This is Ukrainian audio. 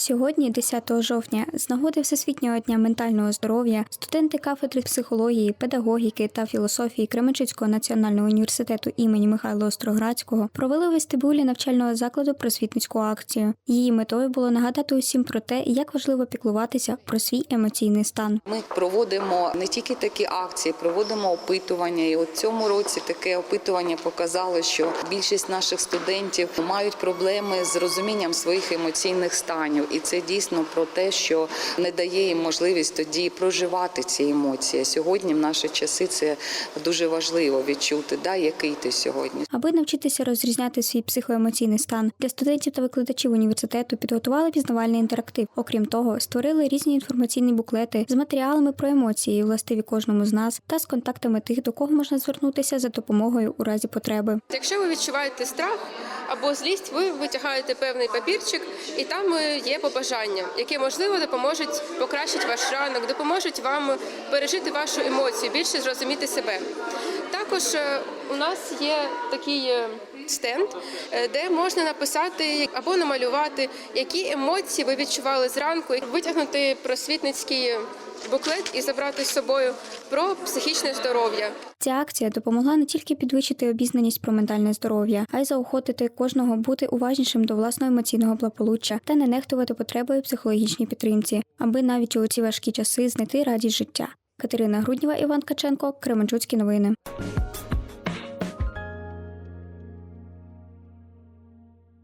Сьогодні, 10 жовтня, з нагоди Всесвітнього дня ментального здоров'я, студенти кафедри психології, педагогіки та філософії Кременчуцького національного університету імені Михайла Остроградського провели в вестибюлі навчального закладу просвітницьку акцію. Її метою було нагадати усім про те, як важливо піклуватися про свій емоційний стан. Ми проводимо не тільки такі акції, проводимо опитування. І от цьому році таке опитування показало, що більшість наших студентів мають проблеми з розумінням своїх емоційних станів, і це дійсно про те, що не дає їм можливість тоді проживати ці емоції. Сьогодні, в наші часи, це дуже важливо відчути, да, який ти сьогодні. Аби навчитися розрізняти свій психоемоційний стан для студентів та викладачів університету підготували пізнавальний інтерактив. Окрім того, створили різні інформаційні буклети з матеріалами про емоції, властиві кожному з нас, та з контактами тих, до кого можна звернутися за допомогою у разі потреби. Якщо ви відчуваєте страх або злість, ви витягаєте певний папірчик, і там е, є побажання, які можливо допоможуть покращити ваш ранок, допоможуть вам пережити вашу емоцію, більше зрозуміти себе. Також е, у нас є такий е, стенд, де можна написати або намалювати, які емоції ви відчували зранку, витягнути просвітницький буклет і забрати з собою про психічне здоров'я. Ця акція допомогла не тільки підвищити обізнаність про ментальне здоров'я, а й заохотити кожного бути уважнішим до власного емоційного благополуччя та не нехтувати потребою психологічній підтримці, аби навіть у ці важкі часи знайти радість життя. Катерина Грудніва, Іван Каченко, Кременчуцькі новини.